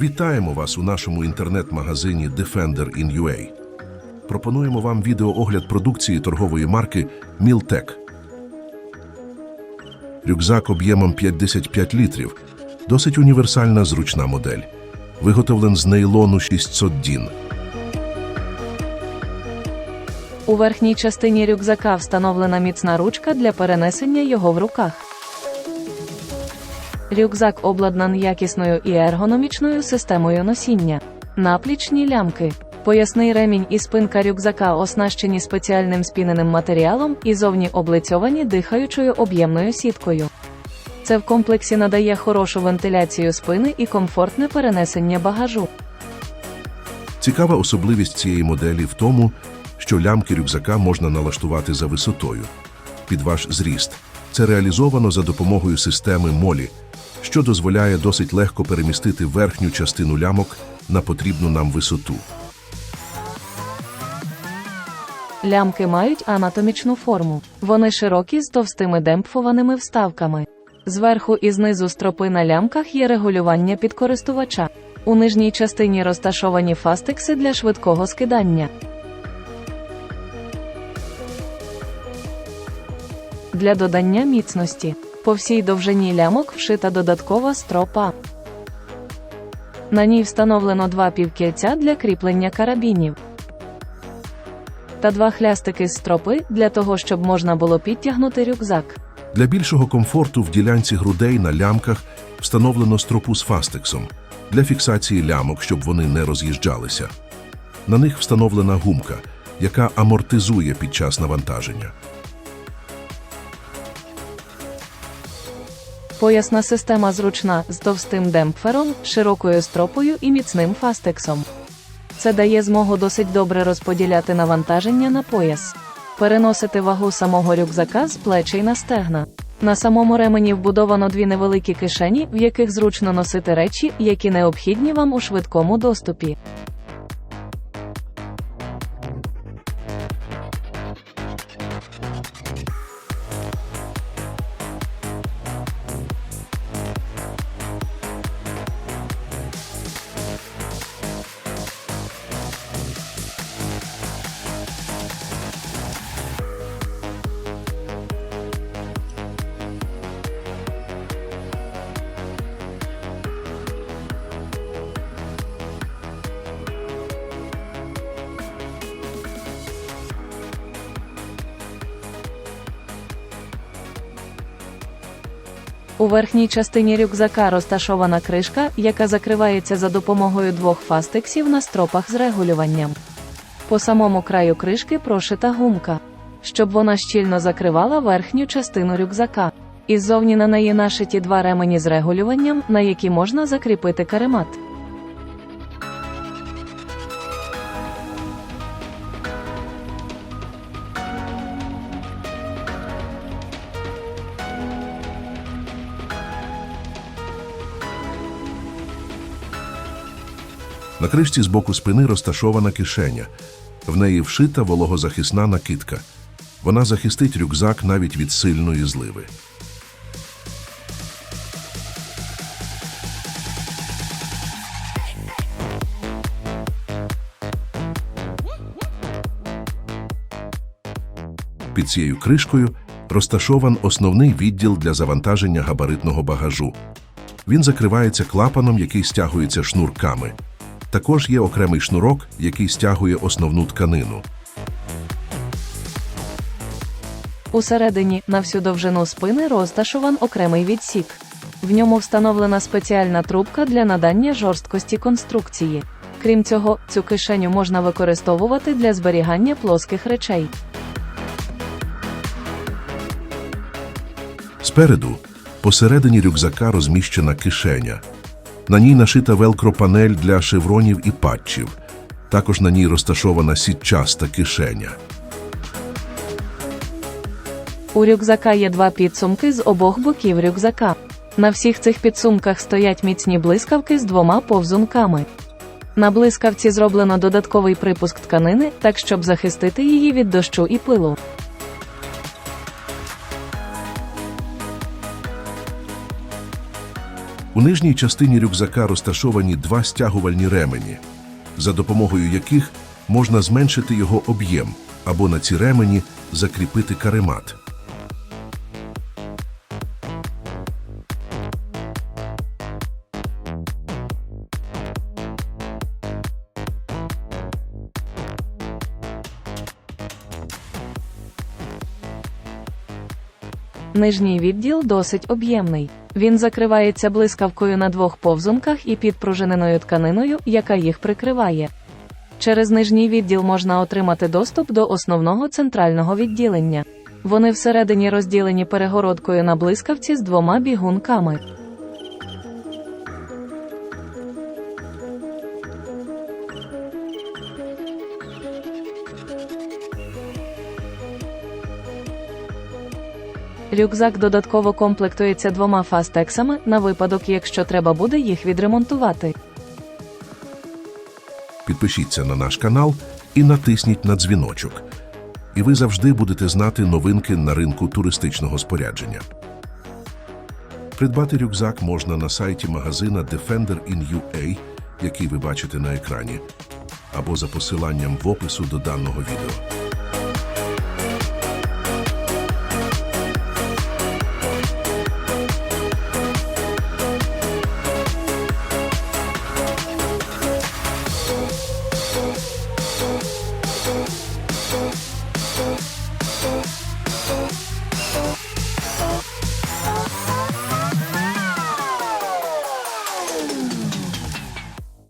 Вітаємо вас у нашому інтернет-магазині Defender in UA. Пропонуємо вам відеоогляд продукції торгової марки Мілтек. Рюкзак об'ємом 55 літрів. Досить універсальна зручна модель. Виготовлен з нейлону 600 DIN. У верхній частині рюкзака встановлена міцна ручка для перенесення його в руках. Рюкзак обладнан якісною і ергономічною системою носіння. Наплічні лямки. Поясний ремінь і спинка рюкзака оснащені спеціальним спіненим матеріалом і зовні облицьовані дихаючою об'ємною сіткою. Це в комплексі надає хорошу вентиляцію спини і комфортне перенесення багажу. Цікава особливість цієї моделі в тому, що лямки рюкзака можна налаштувати за висотою під ваш зріст. Це реалізовано за допомогою системи молі, що дозволяє досить легко перемістити верхню частину лямок на потрібну нам висоту. Лямки мають анатомічну форму. Вони широкі з товстими демпфованими вставками. Зверху і знизу стропи на лямках є регулювання під користувача. У нижній частині розташовані фастекси для швидкого скидання. Для додання міцності. По всій довжині лямок вшита додаткова стропа. На ній встановлено два півкільця для кріплення карабінів та два хлястики з стропи для того, щоб можна було підтягнути рюкзак. Для більшого комфорту в ділянці грудей на лямках встановлено стропу з фастексом для фіксації лямок, щоб вони не роз'їжджалися. На них встановлена гумка, яка амортизує під час навантаження. Поясна система зручна з товстим демпфером, широкою стропою і міцним фастексом. Це дає змогу досить добре розподіляти навантаження на пояс, переносити вагу самого рюкзака з плечей на стегна. На самому ремені вбудовано дві невеликі кишені, в яких зручно носити речі, які необхідні вам у швидкому доступі. У верхній частині рюкзака розташована кришка, яка закривається за допомогою двох фастексів на стропах з регулюванням. По самому краю кришки прошита гумка, щоб вона щільно закривала верхню частину рюкзака. Іззовні на неї нашиті два ремені з регулюванням, на які можна закріпити каремат. На кришці з боку спини розташована кишеня. В неї вшита вологозахисна накидка. Вона захистить рюкзак навіть від сильної зливи. Під цією кришкою розташован основний відділ для завантаження габаритного багажу. Він закривається клапаном, який стягується шнурками. Також є окремий шнурок, який стягує основну тканину. Усередині на всю довжину спини розташован окремий відсік. В ньому встановлена спеціальна трубка для надання жорсткості конструкції. Крім цього, цю кишеню можна використовувати для зберігання плоских речей. Спереду, посередині рюкзака розміщена кишеня. На ній нашита велкро-панель для шевронів і патчів. Також на ній розташована сітчаста кишеня. У рюкзака є два підсумки з обох боків рюкзака. На всіх цих підсумках стоять міцні блискавки з двома повзунками. На блискавці зроблено додатковий припуск тканини, так щоб захистити її від дощу і пилу. У нижній частині рюкзака розташовані два стягувальні ремені, за допомогою яких можна зменшити його об'єм або на ці ремені закріпити каремат. Нижній відділ досить об'ємний. Він закривається блискавкою на двох повзунках і підпружиненою тканиною, яка їх прикриває. Через нижній відділ можна отримати доступ до основного центрального відділення. Вони всередині розділені перегородкою на блискавці з двома бігунками. Рюкзак додатково комплектується двома фастексами на випадок, якщо треба буде їх відремонтувати. Підпишіться на наш канал і натисніть на дзвіночок. І ви завжди будете знати новинки на ринку туристичного спорядження. Придбати рюкзак можна на сайті магазина Defender in UA, який ви бачите на екрані, або за посиланням в опису до даного відео. Show.